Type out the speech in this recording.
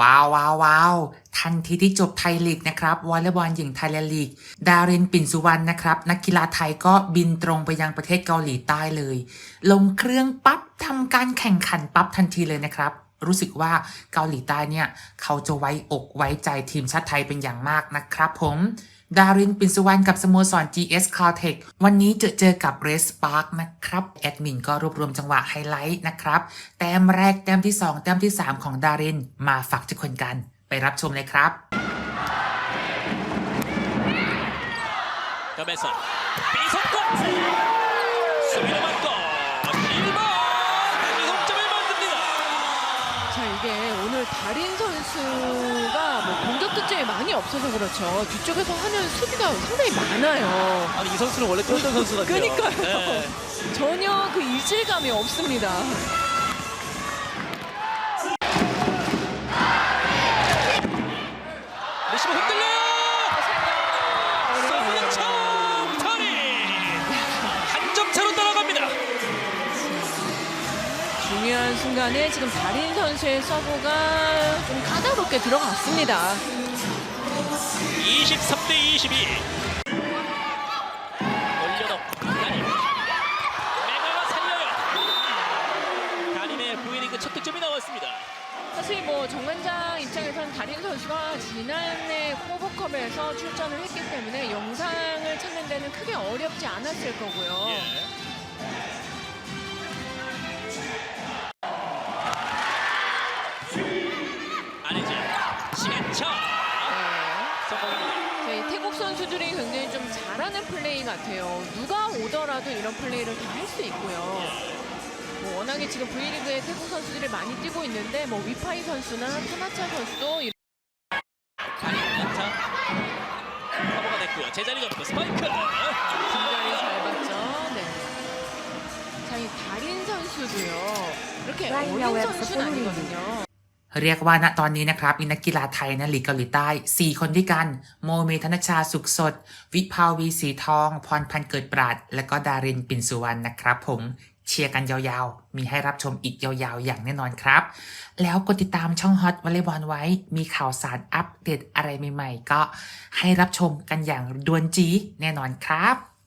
ว้าวว้าวว้าวทันทีที่จบไทยลีกนะครับวอลเลย์บอลหญิงไทยแลนด์ลีก ดารินปิ่นสุวรรณนะครับ นักกีฬาไทยก็บินตรงไปยังประเทศเกาหลีใต้เลย ลงเครื่องปั๊บทำการแข่งขันปั๊บทันทีเลยนะครับ รู้สึกว่าเกาหลีใต้เนี่ย เขาจะไว้อกไว้ใจทีมชาติไทยเป็นอย่างมากนะครับผม ดารินปินสุวรรณกับสโมสร GS Caltech วันนี้จะเจอกับ r e s Park นะครับ แอดมินก็รวบรวมจังหวะไฮไลท์นะครับ แต้มแรก แต้มที่ 2 แต้มที่ 3 ของดาริน มาฝากทุกคนกัน ไปรับชมเลยครับ Cabeza. Piso 4. 달인 선수가 뭐 공격 득점이 많이 없어서 그렇죠. 뒤쪽에서 하는 수비가 상당히 많아요. 아니 이 선수는 원래 뛰었던 선수 같아요 그러니까요. 네. 전혀 그 이질감이 없습니다. 중요한 순간에 지금 달인 선수의 서브가 좀 까다롭게 들어갔습니다. 23대 22 올려놓 달인 메가가 살려요 달인의 V리그 첫 득점이 나왔습니다 사실 뭐 정관장 입장에서는 달인 선수가 지난해 코보컵에서 출전을 했기 때문에 영상을 찾는 데는 크게 어렵지 않았을 거고요. 예. 신해차 네. 성공입니다 저희 태국 선수들이 굉장히 좀 잘하는 플레이 같아요. 누가 오더라도 이런 플레이를 다 할 수 있고요. 뭐 워낙에 지금 V리그에 태국 선수들이 많이 뛰고 있는데 뭐 위파이 선수나 타나차 선수도 이- 달인 연타 커버가 됐고요 제자리 잡고 스파이크 굉장히 잘 봤죠. 네. 자, 이 달인 선수도요. 이렇게 어린 선수는 아니거든요. เรียกว่าณตอนนี้นะครับมีนักกีฬาไทยนะลีกเกาหลีใต้ 4 คนด้วยกัน โมเมธนชาสุขสด วิภาวีสีทอง พรพันธ์เกิดปราด และก็ดารินปิ่นสุวรรณนะครับผมเชียร์กันยาวๆ มีให้รับชมอีกยาวๆ อย่างแน่นอนครับ แล้วกดติดตามช่องฮอตวอลเลย์บอลไว้ มีข่าวสารอัปเดตอะไรใหม่ๆ ก็ให้รับชมกันอย่างด่วนจีแน่นอนครับ